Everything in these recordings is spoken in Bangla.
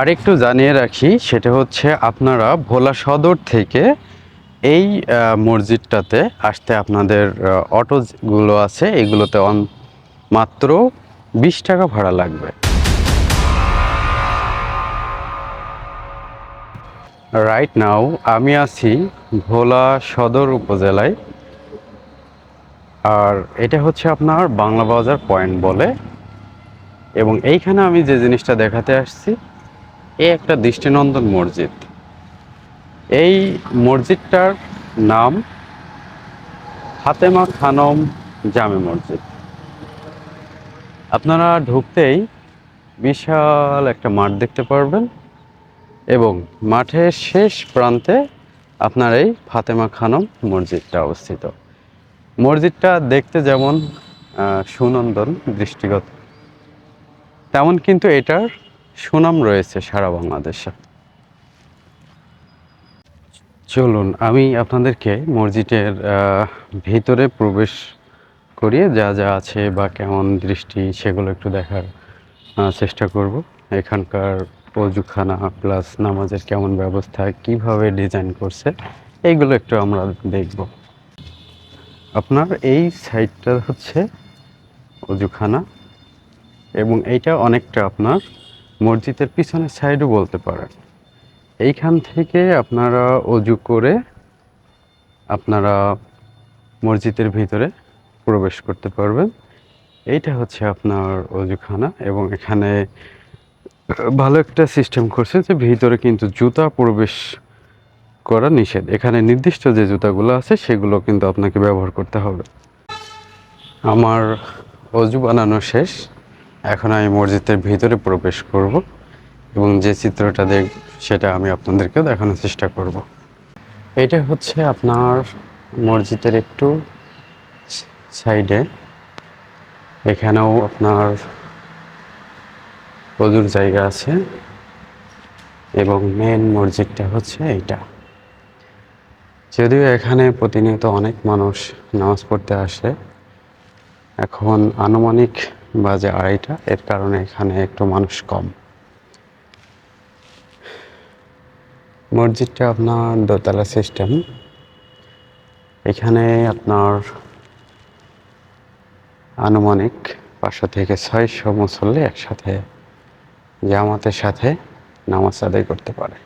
আরেকটু জানিয়ে রাখি, সেটা হচ্ছে আপনারা ভোলা সদর থেকে এই মসজিদটাতে আসতে আপনাদের অটোগুলো আছে, এগুলোতে মাত্র বিশ টাকা ভাড়া লাগবে। রাইট নাও আমি আছি ভোলা সদর উপজেলায়। আর এটা হচ্ছে আপনার বাংলা বাজার পয়েন্ট বলে। এবং এইখানে আমি যে জিনিসটা দেখাতে আসছি এই একটা দৃষ্টিনন্দন মসজিদ। এই মসজিদটার নাম ফাতেমা খানম জামে মসজিদ। আপনারা ঢুকতেই বিশাল একটা মাঠ দেখতে পারবেন এবং মাঠের শেষ প্রান্তে আপনার এই ফাতেমা খানম মসজিদটা অবস্থিত। মসজিদটা দেখতে যেমন সুনন্দন দৃষ্টিগত, তেমন কিন্তু এটার সুনাম রয়েছে সারা বাংলাদেশে। চলুন, আমি আপনাদেরকে মসজিদের ভিতরে প্রবেশ করিয়ে যা যা আছে বা কেমন দৃষ্টি, সেগুলো একটু দেখার চেষ্টা করব। এখানকার অজুখানা প্লাস নামাজের কেমন ব্যবস্থা, কীভাবে ডিজাইন করছে এইগুলো একটু আমরা দেখব। আপনার এই সাইডটা হচ্ছে অজুখানা এবং এইটা অনেকটা আপনার মসজিদের পিছনের সাইডও বলতে পারেন। এইখান থেকে আপনারা অজু করে আপনারা মসজিদের ভিতরে প্রবেশ করতে পারবেন। এইটা হচ্ছে আপনার অজুখানা এবং এখানে ভালো একটা সিস্টেম করছে যে ভিতরে কিন্তু জুতা প্রবেশ করা নিষেধ। এখানে নির্দিষ্ট যে জুতাগুলো আছে সেগুলো কিন্তু আপনাকে ব্যবহার করতে হবে। আমার অজু বানানো শেষ। এখন আমি মসজিদের ভিতরে প্রবেশ করব এবং যে চিত্রটা দেখ, সেটা আমি আপনাদেরকেও দেখানোর চেষ্টা করব। এটা হচ্ছে আপনার মসজিদের একটু সাইডে। এখানেও আপনার প্রচুর জায়গা আছে এবং মেন মসজিদটা হচ্ছে এইটা। যদিও এখানে প্রতিনিয়ত অনেক মানুষ নামাজ পড়তে আসে, এখন আনুমানিক বাজে আড়াইটা, এর কারণে এখানে একটু মানুষ কম। মসজিদটা আপনার দোতলা সিস্টেম। এখানে আপনার আনুমানিক পাঁচশো থেকে ছয়শো মুসল্লি একসাথে জামাতের সাথে নামাজ আদায় করতে পারে।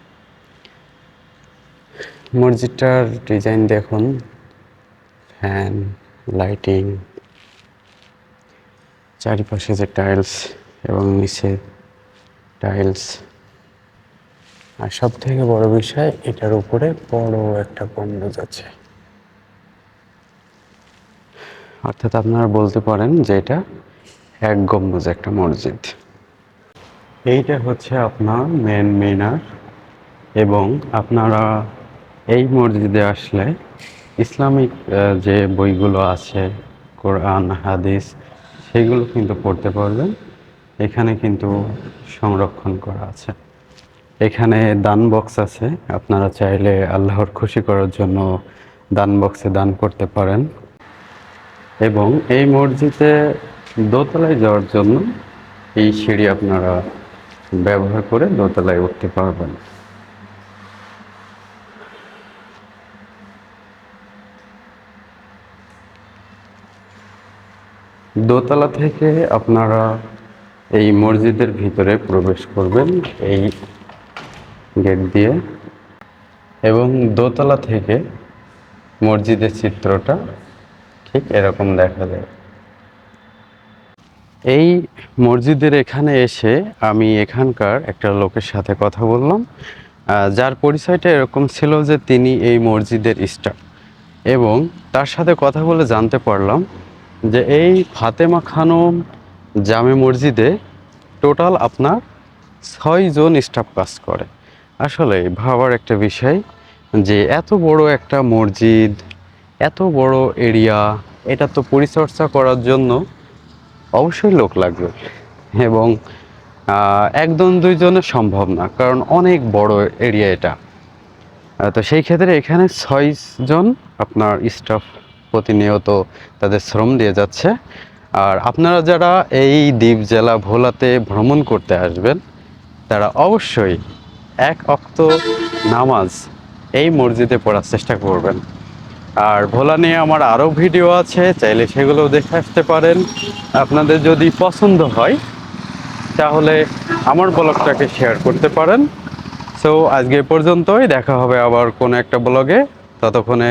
মসজিদটার ডিজাইন দেখুন। ফ্যান, লাইটিং চারিপাশে যে টাইলস এবং নিচে টাইলস আর সব থেকে বড় বিষয়, এটার উপরে বড় একটা গম্বুজ আছে। অর্থাৎ আপনারা বলতে পারেন যে এটা এক গম্বুজ, একটা মসজিদ। এইটা হচ্ছে আপনার মেন মিনার এবং আপনারা এই মসজিদে আসলে ইসলামিক যে বইগুলো আছে, কোরআন, হাদিস সেগুলো কিন্তু পড়তে পারবেন। এখানে কিন্তু সংরক্ষণ করা আছে। এখানে দান বক্স আছে। আপনারা চাইলে আল্লাহর খুশি করার জন্য দান বক্সে দান করতে পারেন। এবং এই মসজিদে দোতলায় যাওয়ার জন্য এই সিঁড়ি আপনারা ব্যবহার করে দোতলায় উঠতে পারবেন। দোতলা থেকে আপনারা এই মসজিদের ভিতরে প্রবেশ করবেন, এই গেট দিয়ে। এবং দোতলা থেকে মসজিদের চিত্রটা ঠিক এরকম দেখা যায়। এই মসজিদের এখানে এসে আমি এখানকার একটা লোকের সাথে কথা বললাম। যার পরিচয়টা এরকম ছিল যে তিনি এই মসজিদের স্টার এবং তার সাথে কথা বলে জানতে পারলাম যে এই ফাতেমা খানম জামে মসজিদে টোটাল আপনার ছয়জন স্টাফ কাজ করে। আসলে ভাবার একটা বিষয় যে এত বড় একটা মসজিদ, এত বড় এরিয়া, এটা তো পরিচর্যা করার জন্য অবশ্যই লোক লাগবে এবং একজন দুইজনে সম্ভব না, কারণ অনেক বড় এরিয়া এটা। তো সেই ক্ষেত্রে এখানে ছয়জন আপনার স্টাফ প্রতিনিয়ত তাদের শ্রম দিয়ে যাচ্ছে। আর আপনারা যারা এই দ্বীপ জেলা ভোলাতে ভ্রমণ করতে আসবেন, তারা অবশ্যই এক অক্ত নামাজ এই মসজিদে পড়ার চেষ্টা করবেন। আর ভোলা নিয়ে আমার আরও ভিডিও আছে, চাইলে সেগুলো দেখে আসতে পারেন। আপনাদের যদি পছন্দ হয়, তাহলে আমার ব্লগটাকে শেয়ার করতে পারেন। সো, আজকে পর্যন্তই, দেখা হবে আবার কোনো একটা ব্লগে। ততক্ষণে